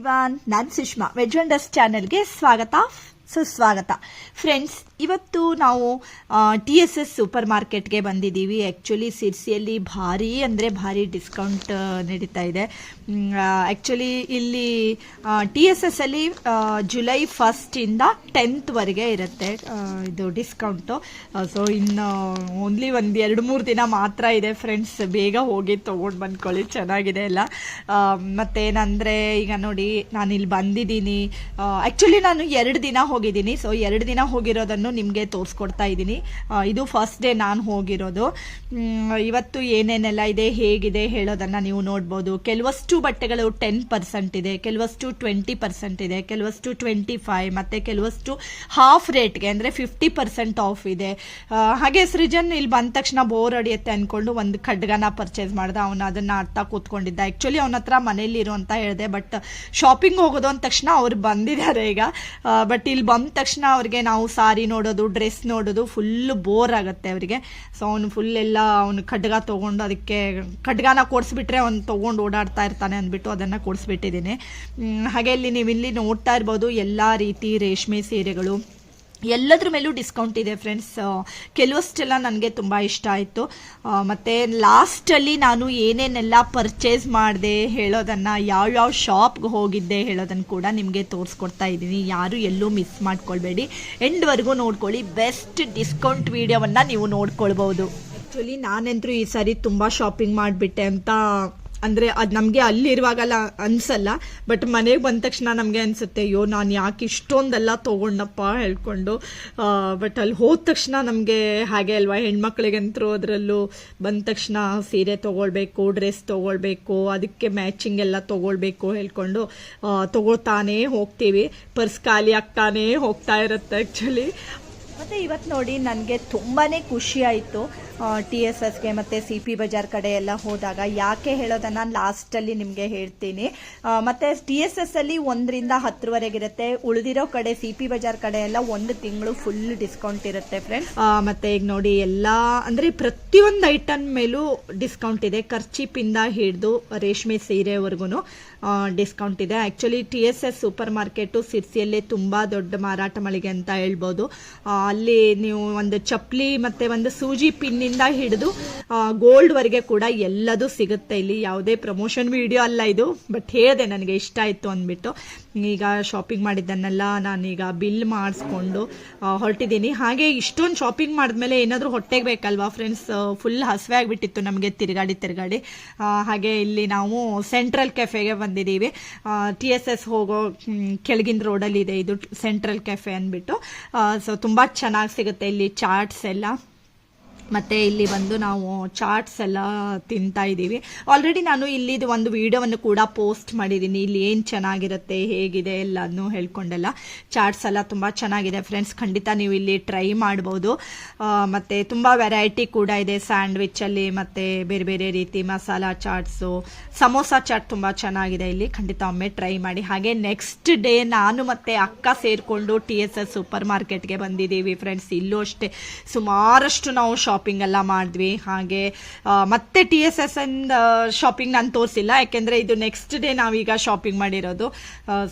Everyone ನಾನು Sushma veg ಚಾನೆಲ್ಗೆ ಸ್ವಾಗತ. ಸುಸ್ವಾಗತ ಫ್ರೆಂಡ್ಸ್ ಇವತ್ತು ನಾವು ಟಿ ಎಸ್ ಎಸ್ ಸೂಪರ್ ಮಾರ್ಕೆಟ್ಗೆ ಬಂದಿದ್ದೀವಿ. ಆ್ಯಕ್ಚುಲಿ ಸಿರ್ಸಿಯಲ್ಲಿ ಭಾರಿ ಅಂದರೆ ಭಾರಿ ಡಿಸ್ಕೌಂಟ್ ನಡೀತಾ ಇದೆ. ಆ್ಯಕ್ಚುಲಿ ಇಲ್ಲಿ ಟಿ ಎಸ್ ಎಸ್ಸಲ್ಲಿ ಜುಲೈ ಫಸ್ಟಿಂದ ಟೆಂತ್ವರೆಗೆ ಇರುತ್ತೆ ಇದು ಡಿಸ್ಕೌಂಟು ಸೊ ಇನ್ನು ಓನ್ಲಿ ಒಂದು ಎರಡು ಮೂರು ದಿನ ಮಾತ್ರ ಇದೆ ಫ್ರೆಂಡ್ಸ್ ಬೇಗ ಹೋಗಿ ತೊಗೊಂಡು ಬಂದ್ಕೊಳ್ಳಿ. ಚೆನ್ನಾಗಿದೆ ಎಲ್ಲ. ಮತ್ತೇನಂದರೆ ಈಗ ನೋಡಿ ನಾನು ಇಲ್ಲಿ ಬಂದಿದ್ದೀನಿ ಆ್ಯಕ್ಚುಲಿ ನಾನು ಎರಡು ದಿನ ಹೋಗಿದ್ದೀನಿ. ಸೊ ಎರಡು ದಿನ ಹೋಗಿರೋದನ್ನು ನಿಮಗೆ ತೋರಿಸ್ಕೊಡ್ತಾ ಇದ್ದೀನಿ. ಇದು ಫಸ್ಟ್ ಡೇ ನಾನು ಹೋಗಿರೋದು. ಇವತ್ತು ಏನೇನೆಲ್ಲ ಇದೆ, ಹೇಗಿದೆ ಹೇಳೋದನ್ನು ನೀವು ನೋಡ್ಬೋದು. ಕೆಲವಷ್ಟು ಬಟ್ಟೆಗಳು ಟೆನ್ ಪರ್ಸೆಂಟ್ ಇದೆ, ಕೆಲವಷ್ಟು ಟ್ವೆಂಟಿ ಪರ್ಸೆಂಟ್ ಇದೆ, ಕೆಲವಷ್ಟು ಟ್ವೆಂಟಿ ಫೈವ್ ಮತ್ತು ಕೆಲವಷ್ಟು ಹಾಫ್ ರೇಟ್ಗೆ ಅಂದರೆ ಫಿಫ್ಟಿ ಪರ್ಸೆಂಟ್ ಆಫ್ ಇದೆ. ಹಾಗೆ ಸೃಜನ್ ಇಲ್ಲಿ ಬಂದ ತಕ್ಷಣ ಬೋರ್ ಹೊಡೆಯುತ್ತೆ ಅಂದ್ಕೊಂಡು ಒಂದು ಖಡ್ಗನ ಪರ್ಚೇಸ್ ಮಾಡ್ದೆ. ಅವನು ಅದನ್ನು ಅರ್ಥ ಕೂತ್ಕೊಂಡಿದ್ದ. ಆ್ಯಕ್ಚುಲಿ ಅವನ ಹತ್ರ ಮನೇಲಿರು ಅಂತ ಹೇಳಿದೆ ಬಟ್ ಶಾಪಿಂಗ್ ಹೋಗೋದು ಅಂದ ತಕ್ಷಣ ಅವ್ರು ಬಂದಿದ್ದಾರೆ ಈಗ. ಬಟ್ ಇಲ್ಲಿ ಬಂದ ತಕ್ಷಣ ಅವ್ರಿಗೆ ನಾವು ಸಾರಿ ನೋಡೋದು ಡ್ರೆಸ್ ನೋಡೋದು ಫುಲ್ ಬೋರ್ ಆಗುತ್ತೆ ಅವರಿಗೆ. ಸೊ ಅವನು ಫುಲ್ ಎಲ್ಲ ಅವನು ಖಡ್ಗ ತೊಗೊಂಡು ಅದಕ್ಕೆ ಖಡ್ಗನ ಕೊಡಿಸ್ಬಿಟ್ರೆ ಅವ್ನು ತೊಗೊಂಡು ಓಡಾಡ್ತಾ ಇರ್ತಾನೆ ಅಂದ್ಬಿಟ್ಟು ಅದನ್ನು ಕೊಡಿಸ್ಬಿಟ್ಟಿದ್ದೀನಿ. ಹಾಗೆ ಇಲ್ಲಿ ನೀವು ಇಲ್ಲಿ ನೋಡ್ತಾ ಇರ್ಬೋದು ಎಲ್ಲ ರೀತಿ ರೇಷ್ಮೆ ಸೀರೆಗಳು ಎಲ್ಲದ್ರ ಮೇಲೂ ಡಿಸ್ಕೌಂಟ್ ಇದೆ ಫ್ರೆಂಡ್ಸ್ ಕೆಲವಷ್ಟೆಲ್ಲ ನನಗೆ ತುಂಬ ಇಷ್ಟ ಆಯಿತು. ಮತ್ತು ಲಾಸ್ಟಲ್ಲಿ ನಾನು ಏನೇನೆಲ್ಲ ಪರ್ಚೇಸ್ ಮಾಡಿದೆ ಹೇಳೋದನ್ನು ಯಾವ್ಯಾವ ಶಾಪ್ಗೆ ಹೋಗಿದ್ದೆ ಹೇಳೋದನ್ನು ಕೂಡ ನಿಮಗೆ ತೋರಿಸ್ಕೊಡ್ತಾ ಇದ್ದೀನಿ. ಯಾರು ಎಲ್ಲೂ ಮಿಸ್ ಮಾಡ್ಕೊಳ್ಬೇಡಿ. ಎಂಡ್ವರೆಗೂ ನೋಡ್ಕೊಳ್ಳಿ. ಬೆಸ್ಟ್ ಡಿಸ್ಕೌಂಟ್ ವೀಡಿಯೋವನ್ನು ನೀವು ನೋಡ್ಕೊಳ್ಬೋದು ಆ್ಯಕ್ಚುಲಿ ನಾನಂತರೂ ಈ ಸಾರಿ ತುಂಬ ಶಾಪಿಂಗ್ ಮಾಡಿಬಿಟ್ಟೆ ಅಂತ ಅಂದರೆ ಅದು ನಮಗೆ ಅಲ್ಲಿರುವಾಗಲ್ಲ ಅನ್ಸಲ್ಲ ಬಟ್ ಮನೆಗೆ ಬಂದ ತಕ್ಷಣ ನಮಗೆ ಅನಿಸುತ್ತೆ, ಅಯ್ಯೋ, ನಾನು ಯಾಕೆ ಇಷ್ಟೊಂದೆಲ್ಲ ತಗೊಂಡಪ್ಪ? ಹೇಳ್ಕೊಂಡು ಬಟ್ ಅಲ್ಲಿ ಹೋದ ತಕ್ಷಣ ನಮಗೆ ಹಾಗೆ ಅಲ್ವಾ, ಹೆಣ್ಮಕ್ಳಿಗಂತರೂ ಅದರಲ್ಲೂ ಬಂದ ತಕ್ಷಣ ಸೀರೆ ತೊಗೊಳ್ಬೇಕು, ಡ್ರೆಸ್ ತೊಗೊಳ್ಬೇಕು, ಅದಕ್ಕೆ ಮ್ಯಾಚಿಂಗ್ ಎಲ್ಲ ತೊಗೊಳ್ಬೇಕು ಹೇಳ್ಕೊಂಡು ತೊಗೊಳ್ತಾನೇ ಹೋಗ್ತೀವಿ. ಪರ್ಸ್ ಖಾಲಿ ಆಗ್ತಾನೇ ಹೋಗ್ತಾ ಇರುತ್ತೆ ಆ್ಯಕ್ಚುಲಿ ಮತ್ತೆ ಇವತ್ತು ನೋಡಿ ನನಗೆ ತುಂಬಾ ಖುಷಿ ಆಯಿತು. ಟಿ ಎಸ್ ಎಸ್ಗೆ ಮತ್ತು ಸಿ ಪಿ ಬಜಾರ್ ಕಡೆ ಎಲ್ಲ ಹೋದಾಗ ಯಾಕೆ ಹೇಳೋದನ್ನು ಲಾಸ್ಟಲ್ಲಿ ನಿಮಗೆ ಹೇಳ್ತೀನಿ. ಮತ್ತು ಟಿ ಎಸ್ ಎಸ್ ಅಲ್ಲಿ ಒಂದರಿಂದ ಹತ್ತರವರೆಗಿರುತ್ತೆ ಉಳಿದಿರೋ ಕಡೆ ಸಿ ಪಿ ಬಜಾರ್ ಕಡೆ ಎಲ್ಲ ಒಂದು ತಿಂಗಳು ಫುಲ್ ಡಿಸ್ಕೌಂಟ್ ಇರುತ್ತೆ ಫ್ರೆಂಡ್ಸ್ ಮತ್ತು ಈಗ ನೋಡಿ ಎಲ್ಲ, ಅಂದರೆ ಪ್ರತಿಯೊಂದು ಐಟಮ್ ಮೇಲೂ ಡಿಸ್ಕೌಂಟ್ ಇದೆ. ಖರ್ಚಿಪಿಂದ ಹಿಡಿದು ರೇಷ್ಮೆ ಸೀರೆವರೆಗೂ ಡಿಸ್ಕೌಂಟ್ ಇದೆ. Actually T S S supermarket ಸಿರ್ಸಿಯಲ್ಲೇ ತುಂಬ ದೊಡ್ಡ ಮಾರಾಟ ಮಳಿಗೆ ಅಂತ ಹೇಳ್ಬೋದು. ಅಲ್ಲಿ ನೀವು ಒಂದು ಚಪ್ಪಲಿ ಮತ್ತು ಒಂದು ಸೂಜಿ ಪಿನ್ನಿಂದ ಹಿಡಿದು ಗೋಲ್ಡ್ ವರೆಗೆ ಕೂಡ ಎಲ್ಲದೂ ಸಿಗುತ್ತೆ. ಇಲ್ಲಿ ಯಾವುದೇ ಪ್ರಮೋಷನ್ ವಿಡಿಯೋ ಅಲ್ಲ ಇದು ಬಟ್ ಹೇಳಿದೆ ನನಗೆ ಇಷ್ಟ ಆಯಿತು ಅಂದ್ಬಿಟ್ಟು. ಈಗ ಶಾಪಿಂಗ್ ಮಾಡಿದ್ದನ್ನೆಲ್ಲ ನಾನೀಗ ಬಿಲ್ ಮಾಡಿಸ್ಕೊಂಡು ಹೊರಟಿದ್ದೀನಿ. ಹಾಗೆ ಇಷ್ಟೊಂದು ಶಾಪಿಂಗ್ ಮಾಡಿದ್ಮೇಲೆ ಏನಾದರೂ ಹೊಟ್ಟೆಗೆ ಬೇಕಲ್ವಾ ಫ್ರೆಂಡ್ಸ್ ಫುಲ್ ಹಸಿವೆ ಆಗಿಬಿಟ್ಟಿತ್ತು ನಮಗೆ ತಿರುಗಾಡಿ ತಿರುಗಾಡಿ. ಹಾಗೆ ಇಲ್ಲಿ ನಾವು ಸೆಂಟ್ರಲ್ ಕೆಫೆಗೆ ಬಂದಿದ್ದೀವಿ. ಟಿ ಎಸ್ ಎಸ್ ಹೋಗೋ ಕೆಳಗಿನ ರೋಡಲ್ಲಿ ಇದೆ. ಇದು ಸೆಂಟ್ರಲ್ ಕೆಫೆ ಅಂದ್ಬಿಟ್ಟು. ಸೊ ತುಂಬ ಚೆನ್ನಾಗಿ ಸಿಗುತ್ತೆ ಇಲ್ಲಿ ಚಾಟ್ಸ್ ಎಲ್ಲ. ಮತ್ತು ಇಲ್ಲಿ ಬಂದು ನಾವು ಚಾಟ್ಸ್ ಎಲ್ಲ ತಿಂತಾ ಇದ್ದೀವಿ. ಆಲ್ರೆಡಿ ನಾನು ಇಲ್ಲಿದು ಒಂದು ವಿಡಿಯೋವನ್ನು ಕೂಡ ಪೋಸ್ಟ್ ಮಾಡಿದ್ದೀನಿ. ಇಲ್ಲಿ ಏನು ಚೆನ್ನಾಗಿರುತ್ತೆ, ಹೇಗಿದೆ ಎಲ್ಲನೂ ಹೇಳ್ಕೊಂಡೆಲ್ಲ. ಚಾಟ್ಸ್ ಎಲ್ಲ ತುಂಬ ಚೆನ್ನಾಗಿದೆ ಫ್ರೆಂಡ್ಸ್ ಖಂಡಿತ ನೀವು ಇಲ್ಲಿ ಟ್ರೈ ಮಾಡ್ಬೋದು. ಮತ್ತು ತುಂಬ ವೆರೈಟಿ ಕೂಡ ಇದೆ. ಸ್ಯಾಂಡ್ವಿಚ್ಚಲ್ಲಿ ಮತ್ತು ಬೇರೆ ಬೇರೆ ರೀತಿ ಮಸಾಲ ಚಾಟ್ಸು ಸಮೋಸ ಚಾಟ್ ತುಂಬ ಚೆನ್ನಾಗಿದೆ ಇಲ್ಲಿ. ಖಂಡಿತ ಒಮ್ಮೆ ಟ್ರೈ ಮಾಡಿ. ಹಾಗೆ ನೆಕ್ಸ್ಟ್ ಡೇ ನಾನು ಮತ್ತು ಅಕ್ಕ ಸೇರಿಕೊಂಡು ಟಿ ಎಸ್ ಎಸ್ ಸೂಪರ್ ಮಾರ್ಕೆಟ್ಗೆ ಬಂದಿದ್ದೀವಿ ಫ್ರೆಂಡ್ಸ್ ಇಲ್ಲೂ ಅಷ್ಟೇ. ಸುಮಾರಷ್ಟು ನಾವು ಶಾಪಿಂಗ್ ಎಲ್ಲ ಮಾಡಿದ್ವಿ. ಹಾಗೆ ಮತ್ತೆ ಟಿ ಎಸ್ ಎಸ್ ಇಂದ ಶಾಪಿಂಗ್ ನಾನು ತೋರಿಸಿಲ್ಲ. ಯಾಕೆಂದರೆ ಇದು ನೆಕ್ಸ್ಟ್ ಡೇ ನಾವೀಗ ಶಾಪಿಂಗ್ ಮಾಡಿರೋದು.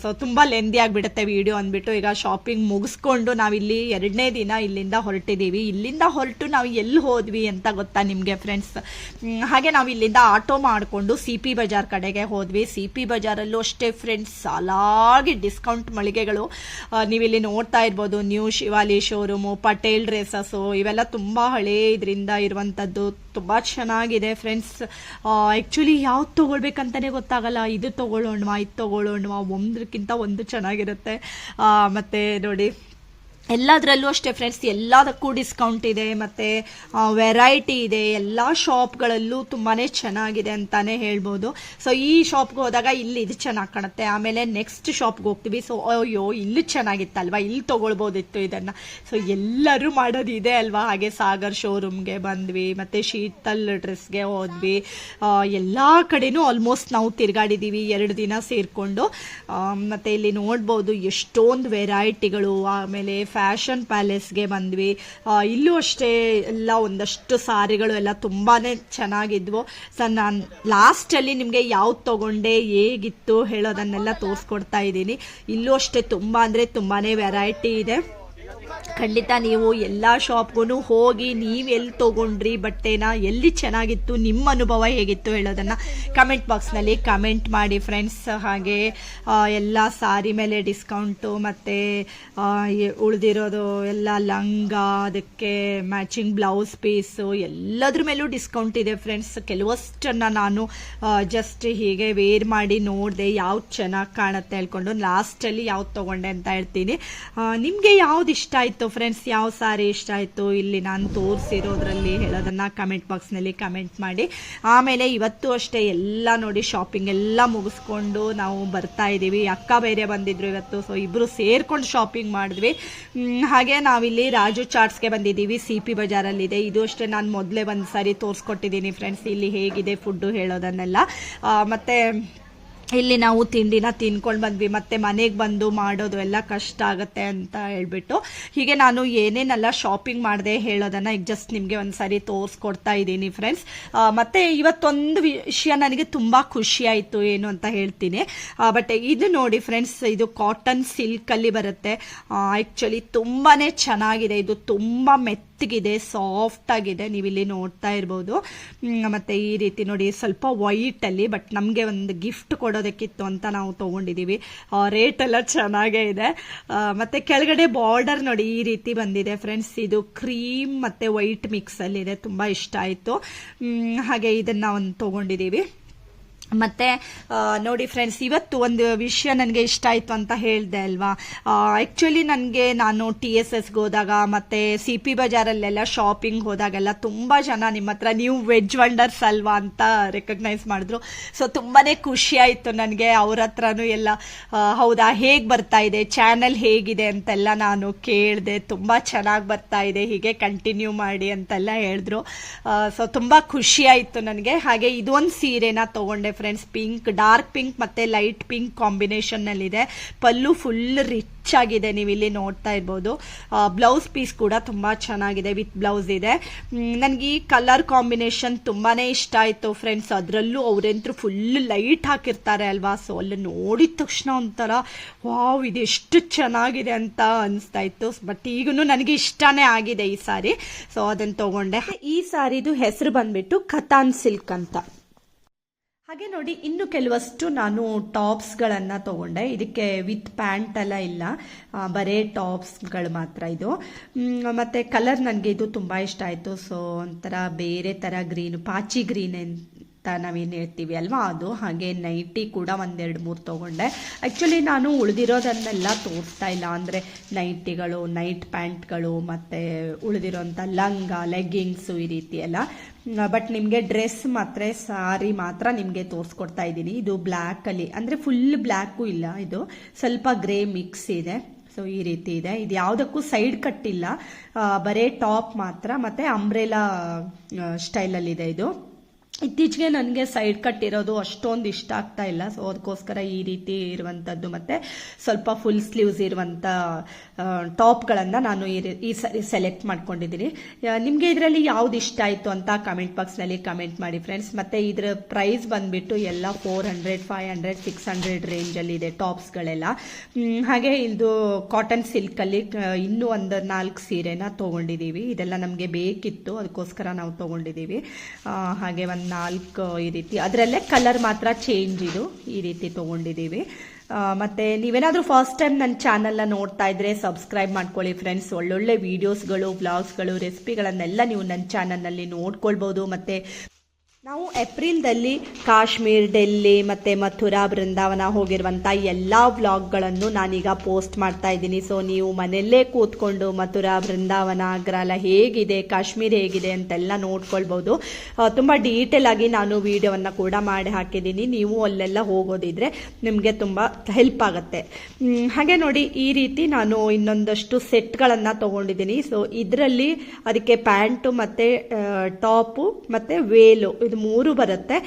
ಸೊ ತುಂಬ ಲೆಂದಿ ಆಗಿಬಿಡುತ್ತೆ ವಿಡಿಯೋ ಅಂದ್ಬಿಟ್ಟು. ಈಗ ಶಾಪಿಂಗ್ ಮುಗಿಸ್ಕೊಂಡು ನಾವಿಲ್ಲಿ ಎರಡನೇ ದಿನ ಇಲ್ಲಿಂದ ಹೊರಟಿದ್ದೀವಿ. ಇಲ್ಲಿಂದ ಹೊರಟು ನಾವು ಎಲ್ಲಿ ಹೋದ್ವಿ ಅಂತ ಗೊತ್ತಾ ನಿಮಗೆ ಫ್ರೆಂಡ್ಸ್ ಹಾಗೆ ನಾವು ಇಲ್ಲಿಂದ ಆಟೋ ಮಾಡಿಕೊಂಡು ಸಿ ಪಿ ಬಜಾರ್ ಕಡೆಗೆ ಹೋದ್ವಿ. ಸಿ ಪಿ ಬಜಾರಲ್ಲೂ ಅಷ್ಟೇ ಫ್ರೆಂಡ್ಸ್ ಸಾಲಾಗಿ ಡಿಸ್ಕೌಂಟ್ ಮಳಿಗೆಗಳು. ನೀವಿಲ್ಲಿ ನೋಡ್ತಾ ಇರ್ಬೋದು. New Shivali showroom Patel dresses ಇವೆಲ್ಲ ತುಂಬ ಹಳೇ ಇದರಿಂದ ಇರುವಂಥದ್ದು ತುಂಬ ಚೆನ್ನಾಗಿದೆ ಫ್ರೆಂಡ್ಸ್ ಆ್ಯಕ್ಚುಲಿ ಯಾವ್ದು ತೊಗೊಳ್ಬೇಕಂತಲೇ ಗೊತ್ತಾಗಲ್ಲ. ಇದು ತೊಗೊಳ್ಳೋಣ ಇದು ತೊಗೊಳ್ಳೋಣ ಒಂದಕ್ಕಿಂತ ಒಂದು ಚೆನ್ನಾಗಿರುತ್ತೆ. ಮತ್ತು ನೋಡಿ ಎಲ್ಲದರಲ್ಲೂ ಅಷ್ಟೇ ಫ್ರೆಂಡ್ಸ್ ಎಲ್ಲದಕ್ಕೂ ಡಿಸ್ಕೌಂಟ್ ಇದೆ, ಮತ್ತು ವೆರೈಟಿ ಇದೆ. ಎಲ್ಲ ಶಾಪ್ಗಳಲ್ಲೂ ತುಂಬಾ ಚೆನ್ನಾಗಿದೆ ಅಂತಲೇ ಹೇಳ್ಬೋದು. ಸೊ ಈ ಶಾಪ್ಗೆ ಹೋದಾಗ ಇಲ್ಲಿ ಇದು ಚೆನ್ನಾಗಿ ಕಾಣುತ್ತೆ. ಆಮೇಲೆ ನೆಕ್ಸ್ಟ್ ಶಾಪ್ಗೆ ಹೋಗ್ತೀವಿ. ಸೊ ಅಯ್ಯೋ, ಇಲ್ಲಿ ಚೆನ್ನಾಗಿತ್ತಲ್ವಾ? ಇಲ್ಲಿ ತೊಗೊಳ್ಬೋದಿತ್ತು ಇದನ್ನು. ಸೊ ಎಲ್ಲರೂ ಮಾಡೋದು ಇದೆ ಅಲ್ವಾ? ಹಾಗೆ ಸಾಗರ್ ಶೋರೂಮ್ಗೆ ಬಂದ್ವಿ, ಮತ್ತು ಶೀತಲ್ ಡ್ರೆಸ್ಗೆ ಹೋದ್ವಿ. ಎಲ್ಲ ಕಡೆನೂ ಆಲ್ಮೋಸ್ಟ್ ನಾವು ತಿರುಗಾಡಿದ್ದೀವಿ ಎರಡು ದಿನ ಸೇರಿಕೊಂಡು. ಮತ್ತು ಇಲ್ಲಿ ನೋಡ್ಬೋದು ಎಷ್ಟೊಂದು ವೆರೈಟಿಗಳು ಆಮೇಲೆ ಫ್ಯಾಷನ್ ಪ್ಯಾಲೇಸ್ಗೆ ಬಂದ್ವಿ. ಇಲ್ಲೂ ಅಷ್ಟೇ ಎಲ್ಲ ಒಂದಷ್ಟು ಸಾರಿಗಳು ಎಲ್ಲ ತುಂಬಾ ಚೆನ್ನಾಗಿದ್ವು. ಸೊ, ನಾನು ಲಾಸ್ಟಲ್ಲಿ ನಿಮಗೆ ಯಾವ್ದು ತೊಗೊಂಡೆ, ಹೇಗಿತ್ತು ಹೇಳೋದನ್ನೆಲ್ಲ ತೋರಿಸ್ಕೊಡ್ತಾ ಇದ್ದೀನಿ. ಇಲ್ಲೂ ಅಷ್ಟೇ ತುಂಬ ಅಂದರೆ ತುಂಬಾ ವೆರೈಟಿ ಇದೆ. ಖಂಡಿತ ನೀವು ಎಲ್ಲ ಶಾಪ್ಗೂ ಹೋಗಿ ನೀವು ಎಲ್ಲಿ ತೊಗೊಂಡ್ರಿ ಬಟ್ಟೆನ, ಎಲ್ಲಿ ಚೆನ್ನಾಗಿತ್ತು, ನಿಮ್ಮ ಅನುಭವ ಹೇಗಿತ್ತು ಹೇಳೋದನ್ನು ಕಮೆಂಟ್ ಬಾಕ್ಸ್ನಲ್ಲಿ ಕಮೆಂಟ್ ಮಾಡಿ ಫ್ರೆಂಡ್ಸ್ ಹಾಗೆ ಎಲ್ಲ ಸಾರಿ ಮೇಲೆ ಡಿಸ್ಕೌಂಟು ಮತ್ತು ಉಳಿದಿರೋದು ಎಲ್ಲ ಲಂಗ, ಅದಕ್ಕೆ ಮ್ಯಾಚಿಂಗ್ ಬ್ಲೌಸ್ ಪೀಸು ಎಲ್ಲದ್ರ ಮೇಲೂ ಡಿಸ್ಕೌಂಟ್ ಇದೆ ಫ್ರೆಂಡ್ಸ್ ಕೆಲವಷ್ಟನ್ನು ನಾನು ಜಸ್ಟ್ ಹೀಗೆ ವೇರ್ ಮಾಡಿ ನೋಡಿದೆ ಯಾವ್ದು ಚೆನ್ನಾಗಿ ಕಾಣುತ್ತೆ ಹೇಳ್ಕೊಂಡು ಲಾಸ್ಟಲ್ಲಿ ಯಾವ್ದು ತೊಗೊಂಡೆ ಅಂತ ಹೇಳ್ತೀನಿ. ನಿಮಗೆ ಯಾವ್ದು ಇಷ್ಟ ಆಯಿತು ಫ್ರೆಂಡ್ಸ್ ಯಾವ ಸಾರಿ ಇಷ್ಟ ಆಯಿತು? ಇಲ್ಲಿ ನಾನು ತೋರಿಸಿರೋದ್ರಲ್ಲಿ ಹೇಳೋದನ್ನು ಕಮೆಂಟ್ ಬಾಕ್ಸ್ನಲ್ಲಿ ಕಮೆಂಟ್ ಮಾಡಿ. ಆಮೇಲೆ ಇವತ್ತು ಅಷ್ಟೇ ಎಲ್ಲ ನೋಡಿ ಶಾಪಿಂಗ್ ಎಲ್ಲ ಮುಗಿಸ್ಕೊಂಡು ನಾವು ಬರ್ತಾ ಇದ್ದೀವಿ. ಅಕ್ಕ ಬೇರೆ ಬಂದಿದ್ರು ಇವತ್ತು ಸೊ ಇಬ್ರು ಸೇರ್ಕೊಂಡು ಶಾಪಿಂಗ್ ಮಾಡಿದ್ವಿ. ಹಾಗೆ ನಾವಿಲ್ಲಿ ರಾಜು ಚಾಟ್ಸ್ಗೆ ಬಂದಿದ್ದೀವಿ ಸಿ ಪಿ ಬಜಾರಲ್ಲಿದೆ. ಇದು ಅಷ್ಟೇ ನಾನು ಮೊದಲೇ ಒಂದು ಸಾರಿ ತೋರಿಸ್ಕೊಟ್ಟಿದ್ದೀನಿ ಫ್ರೆಂಡ್ಸ್ ಇಲ್ಲಿ ಹೇಗಿದೆ ಫುಡ್ಡು ಹೇಳೋದನ್ನೆಲ್ಲ. ಮತ್ತೆ ಇಲ್ಲಿ ನಾವು ತಿಂಡಿನ ತಿನ್ಕೊಂಡು ಬಂದ್ವಿ. ಮತ್ತೆ ಮನೆಗೆ ಬಂದು ಮಾಡೋದು ಎಲ್ಲ ಕಷ್ಟ ಆಗುತ್ತೆ ಅಂತ ಹೇಳ್ಬಿಟ್ಟು. ಹೀಗೆ ನಾನು ಏನೇನೆಲ್ಲ ಶಾಪಿಂಗ್ ಮಾಡಿದೆ ಹೇಳೋದನ್ನ ಈಗ ಜಸ್ಟ್ ನಿಮಗೆ ಒಂದ್ಸರಿ ತೋರಿಸ್ಕೊಡ್ತಾ ಇದ್ದೀನಿ ಫ್ರೆಂಡ್ಸ್ ಮತ್ತೆ ಇವತ್ತೊಂದು ವಿಷಯ ನನಗೆ ತುಂಬ ಖುಷಿ ಆಯಿತು ಏನು ಅಂತ ಹೇಳ್ತೀನಿ. ಬಟ್ ಇದು ನೋಡಿ ಫ್ರೆಂಡ್ಸ್ ಇದು ಕಾಟನ್ ಸಿಲ್ಕಲ್ಲಿ ಬರುತ್ತೆ. ಆ್ಯಕ್ಚುಲಿ ತುಂಬಾ ಚೆನ್ನಾಗಿದೆ. ಇದು ತುಂಬ ಮೆತ್ತಗಿದೆ ಸಾಫ್ಟ್ ಆಗಿದೆ. ನೀವು ಇಲ್ಲಿ ನೋಡ್ತಾ ಇರ್ಬೋದು. ಮತ್ತೆ ಈ ರೀತಿ ನೋಡಿ ಸ್ವಲ್ಪ ವೈಟ್ ಅಲ್ಲಿ ಬಟ್ ನಮಗೆ ಒಂದು ಗಿಫ್ಟ್ ಕೊಡೋದಕ್ಕಿತ್ತು ಅಂತ ನಾವು ತಗೊಂಡಿದೀವಿ. ರೇಟ್ ಎಲ್ಲ ಚೆನ್ನಾಗೇ ಇದೆ. ಮತ್ತೆ ಕೆಳಗಡೆ ಬಾರ್ಡರ್ ನೋಡಿ ಈ ರೀತಿ ಬಂದಿದೆ ಫ್ರೆಂಡ್ಸ್ ಇದು ಕ್ರೀಮ್ ಮತ್ತೆ ವೈಟ್ ಮಿಕ್ಸ್ ಅಲ್ಲಿ ಇದೆ ತುಂಬಾ ಇಷ್ಟ ಆಯ್ತು. ಹಾಗೆ ಇದನ್ನ ಒಂದು ತಗೊಂಡಿದೀವಿ. ಮತ್ತೆ ನೋಡಿ ಫ್ರೆಂಡ್ಸ್ ಇವತ್ತು ಒಂದು ವಿಷಯ ನನಗೆ ಇಷ್ಟ ಆಯಿತು ಅಂತ ಹೇಳಿದೆ ಅಲ್ವಾ? ಆ್ಯಕ್ಚುಲಿ ನನಗೆ ನಾನು ಟಿ ಎಸ್ ಎಸ್ಗೆ ಹೋದಾಗ ಮತ್ತು ಸಿ ಪಿ ಬಜಾರಲ್ಲೆಲ್ಲ ಶಾಪಿಂಗ್ ಹೋದಾಗೆಲ್ಲ ತುಂಬ ಜನ ನಿಮ್ಮ ಹತ್ರ ನೀವು ವೆಜ್ ವಂಡರ್ಸ್ ಅಲ್ವಾ ಅಂತ ರೆಕಗ್ನೈಸ್ ಮಾಡಿದ್ರು. ಸೊ ತುಂಬಾ ಖುಷಿ ಆಯಿತು ನನಗೆ. ಅವ್ರ ಹತ್ರನೂ ಎಲ್ಲ ಹೌದಾ, ಹೇಗೆ ಬರ್ತಾ ಇದೆ? ಚಾನಲ್ ಹೇಗಿದೆ ಅಂತೆಲ್ಲ ನಾನು ಕೇಳಿದೆ. ತುಂಬ ಚೆನ್ನಾಗಿ ಬರ್ತಾ ಇದೆ. ಹೀಗೆ ಕಂಟಿನ್ಯೂ ಮಾಡಿ ಅಂತೆಲ್ಲ ಹೇಳಿದ್ರು. ಸೊ ತುಂಬ ಖುಷಿ ಆಯಿತು ನನಗೆ. ಹಾಗೆ ಇದೊಂದು ಸೀರೆನ ತೊಗೊಂಡೆ ಫ್ರೆಂಡ್ಸ್ ಪಿಂಕ್ ಡಾರ್ಕ್ ಪಿಂಕ್ ಮತ್ತು ಲೈಟ್ ಪಿಂಕ್ ಕಾಂಬಿನೇಷನ್ನಲ್ಲಿದೆ ಪಲ್ಲು ಫುಲ್ ರಿಚ್ ಆಗಿದೆ, ನೀವು ಇಲ್ಲಿ ನೋಡ್ತಾ ಇರ್ಬೋದು. ಬ್ಲೌಸ್ ಪೀಸ್ ಕೂಡ ತುಂಬ ಚೆನ್ನಾಗಿದೆ ವಿತ್ ಬ್ಲೌಸ್ ಇದೆ. ನನಗೆ ಈ ಕಲರ್ ಕಾಂಬಿನೇಷನ್ ತುಂಬಾ ಇಷ್ಟ ಆಯಿತು ಫ್ರೆಂಡ್ಸ್ ಅದರಲ್ಲೂ ಅವರಂತೂ ಫುಲ್ ಲೈಟ್ ಹಾಕಿರ್ತಾರೆ ಅಲ್ವಾ? ಸೊ ಅಲ್ಲಿ ನೋಡಿದ ತಕ್ಷಣ ಒಂಥರ, ವಾವ್ ಇದು ಎಷ್ಟು ಚೆನ್ನಾಗಿದೆ ಅಂತ ಅನಿಸ್ತಾ ಇತ್ತು. ಬಟ್ ಈಗೂ ನನಗೆ ಇಷ್ಟನೇ ಆಗಿದೆ ಈ ಸಾರಿ. ಸೊ ಅದನ್ನು ತಗೊಂಡೆ. ಈ ಸಾರಿದು ಹೆಸರು ಬಂದ್ಬಿಟ್ಟು ಕಥಾನ್ ಸಿಲ್ಕ್ ಅಂತ. ಹಾಗೆ ನೋಡಿ, ಇನ್ನು ಕೆಲವಷ್ಟು ನಾನು ಟಾಪ್ಸ್ಗಳನ್ನು ತಗೊಂಡೆ. ಇದಕ್ಕೆ ವಿತ್ ಪ್ಯಾಂಟ್ ಎಲ್ಲ ಇಲ್ಲ. ಬರೇ ಟಾಪ್ಸ್ಗಳು ಮಾತ್ರ ಇದು. ಮತ್ತು ಕಲರ್ ನನಗೆ ಇದು ತುಂಬ ಇಷ್ಟ ಆಯಿತು. ಸೊ ಒಂಥರ ಬೇರೆ ಥರ ಗ್ರೀನ್, ಪಾಚಿ ಗ್ರೀನ್ ನಾವೇನು ಹೇಳ್ತೀವಿ ಅಲ್ವಾ? ಅದು ಹಾಗೆ ನೈಟಿ ಕೂಡ ಒಂದೆರಡು ಮೂರು ತೊಗೊಂಡೆ. ಆ್ಯಕ್ಚುಲಿ ನಾನು ಉಳಿದಿರೋದನ್ನೆಲ್ಲ ತೋರಿಸ್ತಾ ಇಲ್ಲ. ಅಂದರೆ ನೈಟಿಗಳು ನೈಟ್ ಪ್ಯಾಂಟ್ಗಳು ಮತ್ತು ಉಳಿದಿರೋಂಥ ಲಂಗ ಲೆಗ್ಗಿಂಗ್ಸು ಈ ರೀತಿ ಎಲ್ಲ. ಬಟ್ ನಿಮಗೆ ಡ್ರೆಸ್ ಮಾತ್ರ ಸಾರಿ ಮಾತ್ರ ನಿಮಗೆ ತೋರಿಸ್ಕೊಡ್ತಾ ಇದ್ದೀನಿ. ಇದು ಬ್ಲ್ಯಾಕಲ್ಲಿ ಅಂದರೆ ಫುಲ್ ಬ್ಲ್ಯಾಕು ಇಲ್ಲ ಇದು. ಸ್ವಲ್ಪ ಗ್ರೇ ಮಿಕ್ಸ್ ಇದೆ. ಸೊ ಈ ರೀತಿ ಇದೆ. ಇದು ಯಾವುದಕ್ಕೂ ಸೈಡ್ ಕಟ್ಟಿಲ್ಲ ಬರೇ ಟಾಪ್ ಮಾತ್ರ. ಮತ್ತು ಅಂಬ್ರೆಲಾ ಸ್ಟೈಲಲ್ಲಿದೆ ಇದು. ಇತ್ತೀಚೆಗೆ ನನಗೆ ಸೈಡ್ ಕಟ್ ಇರೋದು ಅಷ್ಟೊಂದು ಇಷ್ಟ ಆಗ್ತಾ ಇಲ್ಲ. ಸೊ ಅದಕ್ಕೋಸ್ಕರ ಈ ರೀತಿ ಇರುವಂಥದ್ದು ಮತ್ತು ಸ್ವಲ್ಪ ಫುಲ್ ಸ್ಲೀವ್ಸ್ ಇರುವಂಥ ಟಾಪ್ಗಳನ್ನು ನಾನು ಈ ಸರಿ ಸೆಲೆಕ್ಟ್ ಮಾಡ್ಕೊಂಡಿದ್ದೀನಿ. ನಿಮಗೆ ಇದರಲ್ಲಿ ಯಾವ್ದು ಇಷ್ಟ ಆಯಿತು ಅಂತ ಕಮೆಂಟ್ ಬಾಕ್ಸ್ನಲ್ಲಿ ಕಮೆಂಟ್ ಮಾಡಿ ಫ್ರೆಂಡ್ಸ್ ಮತ್ತು ಇದರ ಪ್ರೈಸ್ ಬಂದುಬಿಟ್ಟು ಎಲ್ಲ four hundred five hundred six hundred ರೇಂಜಲ್ಲಿ ಇದೆ ಟಾಪ್ಸ್ಗಳೆಲ್ಲ ಹಾಗೆ ಇದು ಕಾಟನ್ ಸಿಲ್ಕಲ್ಲಿ ಇನ್ನೂ ಒಂದು ನಾಲ್ಕು ಸೀರೆನ ತೊಗೊಂಡಿದ್ದೀವಿ ಇದೆಲ್ಲ ನಮಗೆ ಬೇಕಿತ್ತು, ಅದಕ್ಕೋಸ್ಕರ ನಾವು ತೊಗೊಂಡಿದ್ದೀವಿ ಹಾಗೆ ಒಂದು ನಾಲ್ಕು ಈ ರೀತಿ. ಅದರಲ್ಲೇ ಕಲರ್ ಮಾತ್ರ ಚೇಂಜ್ ಇದು ಈ ರೀತಿ ತೊಗೊಂಡಿದ್ದೀವಿ. ಮತ್ತೆ ನೀವೇನಾದರೂ ಫಸ್ಟ್ ಟೈಮ್ ನನ್ನ ಚಾನಲ್ನ ನೋಡ್ತಾ ಇದ್ರೆ ಸಬ್ಸ್ಕ್ರೈಬ್ ಮಾಡ್ಕೊಳ್ಳಿ ಫ್ರೆಂಡ್ಸ್ ಒಳ್ಳೊಳ್ಳೆ ವಿಡಿಯೋಸ್ಗಳು ಬ್ಲಾಗ್ಸ್ಗಳು ರೆಸಿಪಿಗಳನ್ನೆಲ್ಲ ನೀವು ನನ್ನ ಚಾನಲ್ನಲ್ಲಿ ನೋಡ್ಕೊಳ್ಬೋದು. ಮತ್ತು ನಾವು ಏಪ್ರಿಲ್ದಲ್ಲಿ ಕಾಶ್ಮೀರ್, ಡೆಲ್ಲಿ ಮತ್ತು ಮಥುರಾ, ಬೃಂದಾವನ ಹೋಗಿರುವಂಥ ಎಲ್ಲ ವ್ಲಾಗ್ಗಳನ್ನು ನಾನೀಗ ಪೋಸ್ಟ್ ಮಾಡ್ತಾ ಇದ್ದೀನಿ. ಸೊ ನೀವು ಮನೆಯಲ್ಲೇ ಕೂತ್ಕೊಂಡು ಮಥುರಾ, ಬೃಂದಾವನ ಆಗ್ರಾ ಎಲ್ಲ ಹೇಗಿದೆ, ಕಾಶ್ಮೀರ್ ಹೇಗಿದೆ ಅಂತೆಲ್ಲ ನೋಡ್ಕೊಳ್ಬೋದು. ತುಂಬ ಡೀಟೇಲ್ ಆಗಿ ನಾನು ವೀಡಿಯೋವನ್ನು ಕೂಡ ಮಾಡಿ ಹಾಕಿದ್ದೀನಿ. ನೀವು ಅಲ್ಲೆಲ್ಲ ಹೋಗೋದಿದ್ರೆ ನಿಮಗೆ ತುಂಬ ಹೆಲ್ಪ್ ಆಗುತ್ತೆ. ಹಾಗೆ ನೋಡಿ ಈ ರೀತಿ ನಾನು ಇನ್ನೊಂದಷ್ಟು ಸೆಟ್ಗಳನ್ನು ತೊಗೊಂಡಿದ್ದೀನಿ. ಸೊ ಇದರಲ್ಲಿ ಅದಕ್ಕೆ ಪ್ಯಾಂಟು ಮತ್ತು ಟಾಪು ಮತ್ತು ವೇಲು. ಇದು ಮೂರು ಬರುತ್ತೆ.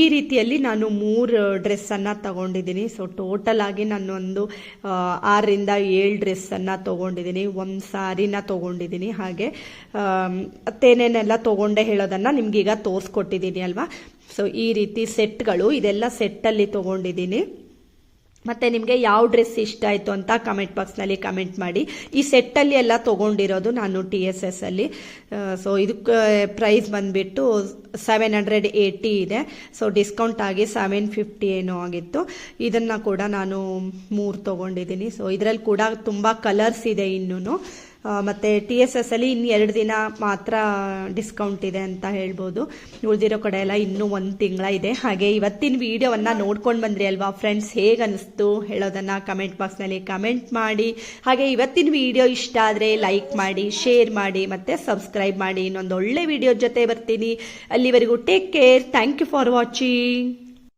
ಈ ರೀತಿಯಲ್ಲಿ ನಾನು ಮೂರು ಡ್ರೆಸ್ಸನ್ನು ತಗೊಂಡಿದ್ದೀನಿ. ಸೊ ಟೋಟಲ್ ಆಗಿ ನಾನು ಆ, ಆರರಿಂದ ಏಳು ಡ್ರೆಸ್ಸನ್ನು ತಗೊಂಡಿದ್ದೀನಿ. ಒಂದು ಸಾರಿನ ತಗೊಂಡಿದ್ದೀನಿ. ಹಾಗೆ ತೇನೇನೆಲ್ಲ ತಗೊಂಡೆ ಹೇಳೋದನ್ನು ನಿಮ್ಗೀಗ ತೋರಿಸ್ಕೊಟ್ಟಿದ್ದೀನಿ ಅಲ್ವಾ? ಸೊ ಈ ರೀತಿ ಸೆಟ್ಗಳು ಇದೆಲ್ಲ ಸೆಟ್ಟಲ್ಲಿ ತಗೊಂಡಿದ್ದೀನಿ. ಮತ್ತೆ ನಿಮಗೆ ಯಾವ ಡ್ರೆಸ್ ಇಷ್ಟ ಆಯಿತು ಅಂತ ಕಮೆಂಟ್ ಬಾಕ್ಸ್ನಲ್ಲಿ ಕಮೆಂಟ್ ಮಾಡಿ. ಈ ಸೆಟ್ಟಲ್ಲಿ ಎಲ್ಲ ತೊಗೊಂಡಿರೋದು ನಾನು ಟಿ ಎಸ್ ಎಸ್ ಅಲ್ಲಿ. ಸೊ ಇದಕ್ಕೆ ಪ್ರೈಸ್ ಬಂದುಬಿಟ್ಟು ಸೆವೆನ್ ಹಂಡ್ರೆಡ್ ಏಯ್ಟಿ ಇದೆ. ಸೊ ಡಿಸ್ಕೌಂಟ್ ಆಗಿ ಸೆವೆನ್ ಫಿಫ್ಟಿ ಏನೋ ಆಗಿತ್ತು. ಇದನ್ನು ಕೂಡ ನಾನು ಮೂರು ತೊಗೊಂಡಿದ್ದೀನಿ. ಸೊ ಇದರಲ್ಲಿ ಕೂಡ ತುಂಬ ಕಲರ್ಸ್ ಇದೆ ಇನ್ನೂ ಮತ್ತು ಟಿ ಎಸ್ ಎಸ್ ಅಲ್ಲಿ ಇನ್ನು ಎರಡು ದಿನ ಮಾತ್ರ ಡಿಸ್ಕೌಂಟ್ ಇದೆ ಅಂತ ಹೇಳ್ಬೋದು. ಉಳಿದಿರೋ ಕಡೆ ಎಲ್ಲ ಇನ್ನೂ ಒಂದು ತಿಂಗಳ ಇದೆ. ಹಾಗೆ ಇವತ್ತಿನ ವಿಡಿಯೋವನ್ನು ನೋಡ್ಕೊಂಡು ಬಂದ್ರಿ ಅಲ್ವಾ ಫ್ರೆಂಡ್ಸ್ ಹೇಗೆ ಅನಿಸ್ತು ಹೇಳೋದನ್ನು ಕಮೆಂಟ್ ಬಾಕ್ಸ್ನಲ್ಲಿ ಕಮೆಂಟ್ ಮಾಡಿ. ಹಾಗೆ ಇವತ್ತಿನ ವಿಡಿಯೋ ಇಷ್ಟ ಆದರೆ ಲೈಕ್ ಮಾಡಿ ಶೇರ್ ಮಾಡಿ, ಮತ್ತು ಸಬ್ಸ್ಕ್ರೈಬ್ ಮಾಡಿ. ಇನ್ನೊಂದು ಒಳ್ಳೆ ವಿಡಿಯೋ ಜೊತೆ ಬರ್ತೀನಿ. ಅಲ್ಲಿವರೆಗೂ take care thank you for watching